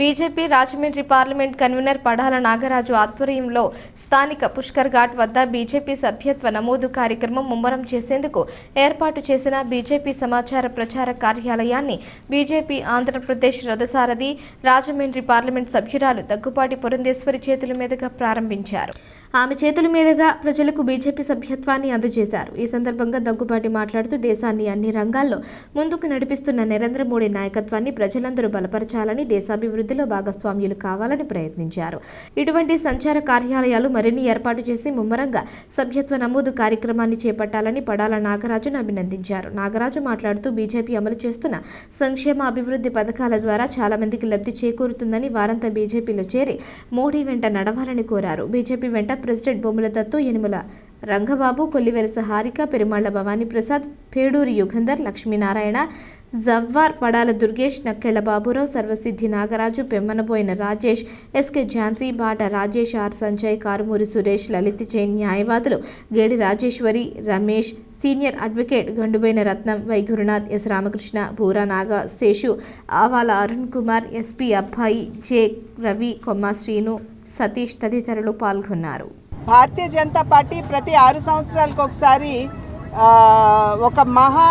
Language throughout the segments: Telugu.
BJP Rajahmundry parliament convener Padala Nagaraju ఆధ్వర్యంలో స్థానిక పుష్కర్ ఘాట్ వద్ద బీజేపీ సభ్యత్వ నమోదు కార్యక్రమం ముమ్మరం చేసేందుకు ఏర్పాటు చేసిన బీజేపీ సమాచార ప్రచార కార్యాలయాన్ని బీజేపీ ఆంధ్రప్రదేశ్ రథసారథి రాజమండ్రి పార్లమెంట్ సభ్యురాలు దగ్గుపాటి పురంధేశ్వరి చేతుల మీదుగా ప్రారంభించారు. ఆమె చేతుల మీదుగా ప్రజలకు బీజేపీ సభ్యత్వాన్ని అందజేశారు. ఈ సందర్భంగా దగ్గుబాటి మాట్లాడుతూ దేశాన్ని అన్ని రంగాల్లో ముందుకు నడిపిస్తున్న నరేంద్ర మోడీ నాయకత్వాన్ని ప్రజలందరూ బలపరచాలని దేశాభివృద్ధిలో భాగస్వామ్యులు కావాలని ప్రయత్నించారు. ఇటువంటి సంచార కార్యాలయాలు మరిన్ని ఏర్పాటు చేసి ముమ్మరంగా సభ్యత్వ నమోదు కార్యక్రమాన్ని చేపట్టాలని పడాల నాగరాజును అభినందించారు. నాగరాజు మాట్లాడుతూ బీజేపీ అమలు చేస్తున్న సంక్షేమ అభివృద్ధి పథకాల ద్వారా చాలా మందికి లబ్ధి చేకూరుతుందని వారంతా బీజేపీలో చేరి మోడీ వెంట నడవాలని కోరారు. బీజేపీ వెంట president Bommala Dattu Yanamala. Rangababu Kollivelasa Harika Perumalla Bhavani Prasad Peduri Yugandhar Lakshminarayana Javvar Padala Durgesh Nakkella Baburao Sarvasiddhi Nagaraju Pemmanaboina Rajesh SK Jhansi Bata Rajesh R Sanjay Karumuri Suresh Lalit Jain న్యాయవాదులు Gedi Rajeswari Ramesh senior advocate Gandubaina Ratnam Y Gurunath S Ramakrishna Boora Naga Seshu Avala Arun Kumar SP అబ్బాయి జే రవి కొమ్మ శ్రీను సతీష్ తదితరులు పాల్గొన్నారు. భారతీయ జనతా పార్టీ ప్రతి ఆరు సంవత్సరాలకు ఒకసారి ఒక మహా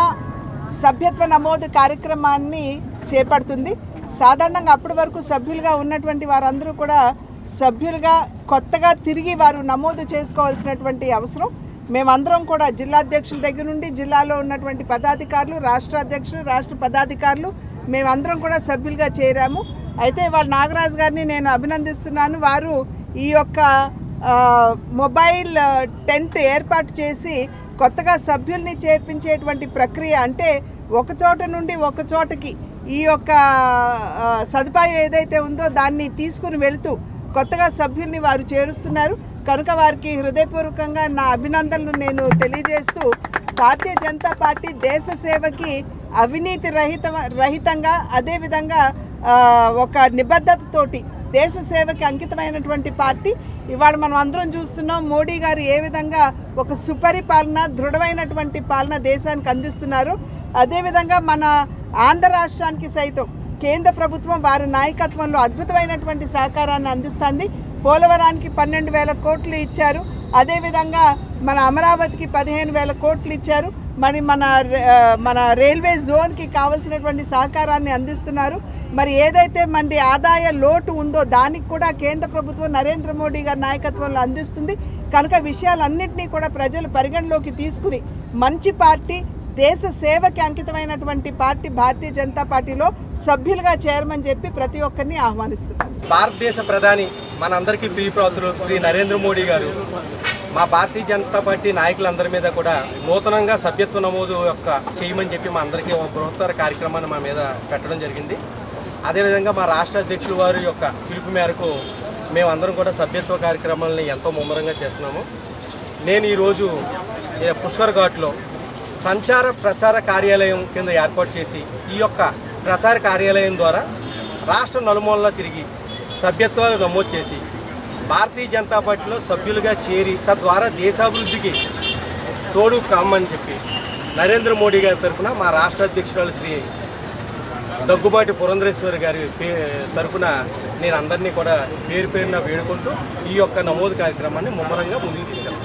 సభ్యత్వ నమోదు కార్యక్రమాన్ని చేపడుతుంది. సాధారణంగా అప్పటి వరకు సభ్యులుగా ఉన్నటువంటి వారందరూ కూడా సభ్యులుగా కొత్తగా తిరిగి వారు నమోదు చేసుకోవాల్సినటువంటి అవసరం. మేమందరం కూడా జిల్లా అధ్యక్షుల దగ్గర నుండి జిల్లాలో ఉన్నటువంటి పదాధికారులు రాష్ట్ర అధ్యక్షులు రాష్ట్ర పదాధికారులు మేమందరం కూడా సభ్యులుగా చేరాము. అయితే వాళ్ళ నాగరాజు గారిని నేను అభినందిస్తున్నాను. వారు ఈ యొక్క మొబైల్ టెంట్ ఏర్పాటు చేసి కొత్తగా సభ్యుల్ని చేర్పించేటువంటి ప్రక్రియ అంటే ఒక చోట నుండి ఒక చోటకి ఈ యొక్క సదుపాయం ఏదైతే ఉందో దాన్ని తీసుకుని వెళుతూ కొత్తగా సభ్యుల్ని వారు చేరుస్తున్నారు. కనుక వారికి హృదయపూర్వకంగా నా అభినందనలు నేను తెలియజేస్తూ భారతీయ జనతా పార్టీ దేశ సేవకి అవినీతి రహిత రహితంగా అదేవిధంగా ఒక నిబద్ధతతోటి దేశ సేవకి అంకితమైనటువంటి పార్టీ. ఇవాళ మనం అందరం చూస్తున్నాం మోడీ గారు ఏ విధంగా ఒక సుపరిపాలన దృఢమైనటువంటి పాలన దేశానికి అందిస్తున్నారు. అదేవిధంగా మన ఆంధ్ర రాష్ట్రానికి సైతం కేంద్ర ప్రభుత్వం వారి నాయకత్వంలో అద్భుతమైనటువంటి సహకారాన్ని అందిస్తుంది. పోలవరానికి పన్నెండు వేల కోట్లు ఇచ్చారు. అదేవిధంగా మన అమరావతికి పదిహేను వేల కోట్లు ఇచ్చారు. మరి మన మన రైల్వే జోన్కి కావలసినటువంటి సహకారాన్ని అందిస్తున్నారు. మరి ఏదైతే మంది ఆదాయ లోటు ఉందో దానికి కూడా కేంద్ర ప్రభుత్వం నరేంద్ర మోడీ గారి నాయకత్వంలో అందిస్తుంది. కనుక విషయాలన్నింటినీ కూడా ప్రజలు పరిగణలోకి తీసుకుని మంచి పార్టీ దేశ సేవకి అంకితమైనటువంటి పార్టీ భారతీయ జనతా పార్టీలో సభ్యులుగా చేరమని చెప్పి ప్రతి ఒక్కరిని ఆహ్వానిస్తున్నారు భారతదేశ ప్రధాని మనందరికీ ప్రియప్రాతులు శ్రీ నరేంద్ర మోడీ గారు. మా భారతీయ జనతా పార్టీ నాయకులందరి మీద కూడా నూతనంగా సభ్యత్వ నమోదు యొక్క చేయమని చెప్పి మా అందరికీ ఒక బృహత్తర కార్యక్రమాన్ని మా మీద పెట్టడం జరిగింది. అదేవిధంగా మా రాష్ట్ర అధ్యక్షుల వారి యొక్క పిలుపు మేరకు మేమందరం కూడా సభ్యత్వ కార్యక్రమాలని ఎంతో ముమ్మరంగా చేస్తున్నాము. నేను ఈరోజు పుష్కర్ ఘాట్లో సంచార ప్రచార కార్యాలయం కింద ఏర్పాటు చేసి ఈ యొక్క ప్రచార కార్యాలయం ద్వారా రాష్ట్ర నలుమూలలా తిరిగి సభ్యత్వాలు నమోదు చేసి భారతీయ జనతా పార్టీలో సభ్యులుగా చేరి తద్వారా దేశాభివృద్ధికి తోడు కామని చెప్పి నరేంద్ర మోడీ గారి తరఫున మా రాష్ట్ర అధ్యక్షురాలు శ్రీ దగ్గుబాటి పురంధరేశ్వరి గారి పే తరఫున నేను అందరినీ కూడా పేరు పేరున వేడుకుంటూ ఈ యొక్క నమోదు కార్యక్రమాన్ని ముమ్మరంగా ముందుకు తీసుకెళ్తాను.